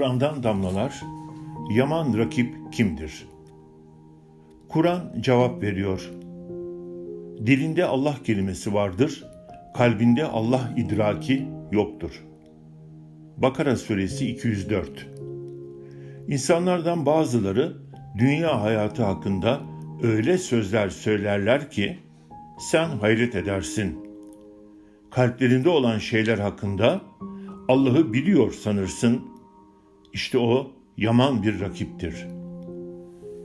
Kur'an'dan damlalar, yaman rakip kimdir? Kur'an cevap veriyor. Dilinde Allah kelimesi vardır, kalbinde Allah idraki yoktur. Bakara suresi 204 İnsanlardan bazıları dünya hayatı hakkında öyle sözler söylerler ki sen hayret edersin. Kalplerinde olan şeyler hakkında Allah'ı biliyor sanırsın. İşte o yaman bir rakiptir.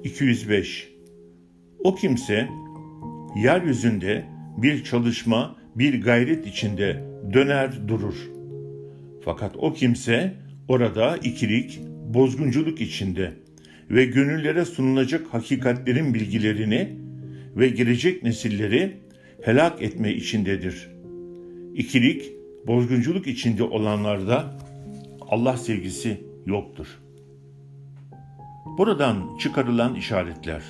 205 O kimse yeryüzünde bir çalışma, bir gayret içinde döner durur. Fakat o kimse orada ikilik, bozgunculuk içinde ve gönüllere sunulacak hakikatlerin bilgilerini ve gelecek nesilleri helak etme içindedir. İkilik, bozgunculuk içinde olanlarda Allah sevgisi yoktur. Buradan çıkarılan işaretler.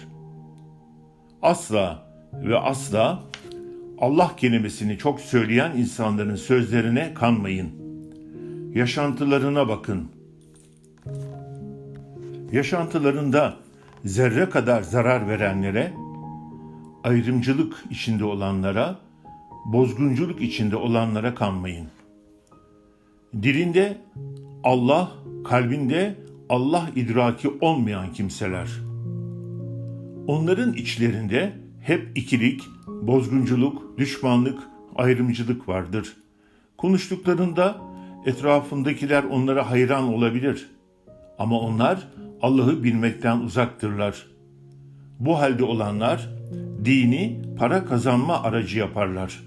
Asla ve asla Allah kelimesini çok söyleyen insanların sözlerine kanmayın. Yaşantılarına bakın. Yaşantılarında zerre kadar zarar verenlere, ayrımcılık içinde olanlara, bozgunculuk içinde olanlara kanmayın. Dilinde Allah, kalbinde Allah idraki olmayan kimseler. Onların içlerinde hep ikilik, bozgunculuk, düşmanlık, ayrımcılık vardır. Konuştuklarında etrafındakiler onlara hayran olabilir. Ama onlar Allah'ı bilmekten uzaktırlar. Bu halde olanlar dini para kazanma aracı yaparlar.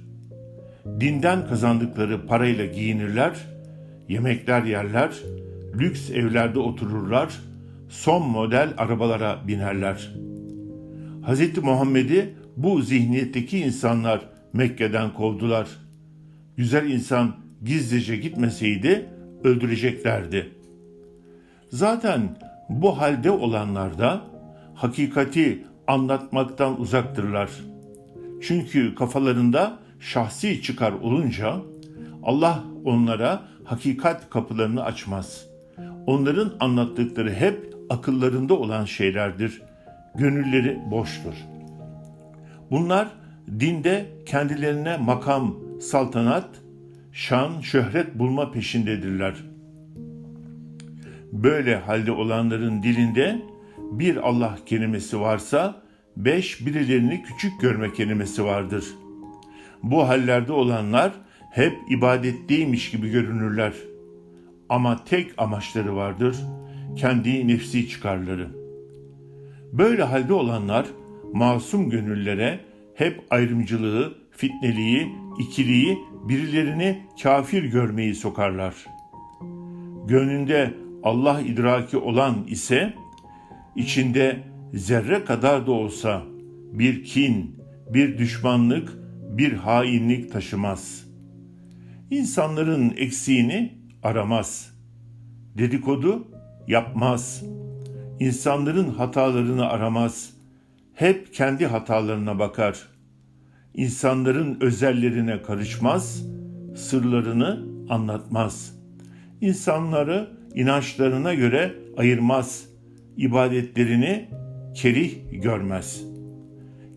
Dinden kazandıkları parayla giyinirler, yemekler yerler, lüks evlerde otururlar, son model arabalara binerler. Hz. Muhammed'i bu zihniyetteki insanlar Mekke'den kovdular. Güzel insan gizlice gitmeseydi öldüreceklerdi. Zaten bu halde olanlar da hakikati anlatmaktan uzaktırlar. Çünkü kafalarında şahsi çıkar olunca Allah onlara hakikat kapılarını açmaz. Onların anlattıkları hep akıllarında olan şeylerdir. Gönülleri boştur. Bunlar dinde kendilerine makam, saltanat, şan, şöhret bulma peşindedirler. Böyle halde olanların dilinde bir Allah kelimesi varsa beş birilerini küçük görme kelimesi vardır. Bu hallerde olanlar hep ibadetteymiş gibi görünürler. Ama tek amaçları vardır, kendi nefsi çıkarları. Böyle halde olanlar masum gönüllere hep ayrımcılığı, fitneliği, ikiliği, birilerini kafir görmeyi sokarlar. Gönlünde Allah idraki olan ise içinde zerre kadar da olsa bir kin, bir düşmanlık, bir hainlik taşımaz. İnsanların eksiğini aramaz. Dedikodu yapmaz. İnsanların hatalarını aramaz. Hep kendi hatalarına bakar. İnsanların özellerine karışmaz, sırlarını anlatmaz. İnsanları inançlarına göre ayırmaz. ibadetlerini kerih görmez.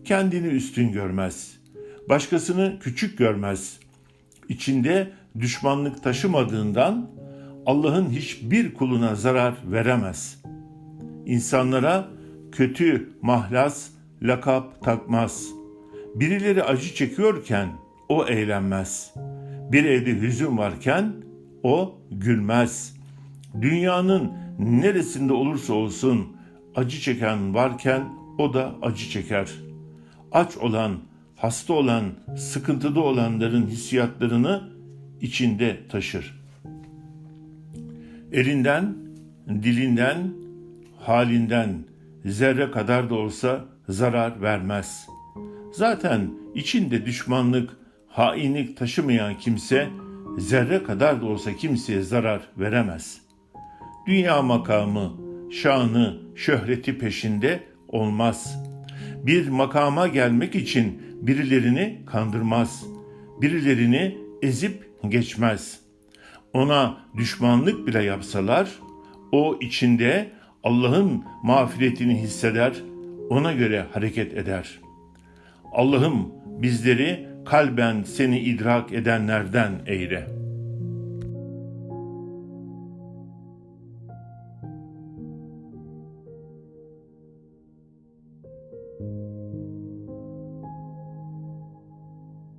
Kendini üstün görmez. Başkasını küçük görmez. İçinde düşmanlık taşımadığından Allah'ın hiçbir kuluna zarar veremez. İnsanlara kötü mahlas, lakap takmaz. Birileri acı çekiyorken o eğlenmez. Bir evde hüzün varken o gülmez. Dünyanın neresinde olursa olsun acı çeken varken o da acı çeker. Aç olan, hasta olan, sıkıntıda olanların hissiyatlarını içinde taşır. Elinden, dilinden, halinden zerre kadar da olsa zarar vermez. Zaten içinde düşmanlık, hainlik taşımayan kimse zerre kadar da olsa kimseye zarar veremez. Dünya makamı, şanı, şöhreti peşinde olmaz. Bir makama gelmek için birilerini kandırmaz. Birilerini ezip geçmez. Ona düşmanlık bile yapsalar O içinde Allah'ın mağfiretini hisseder, ona göre hareket eder. Allah'ım bizleri kalben seni idrak edenlerden eyle.''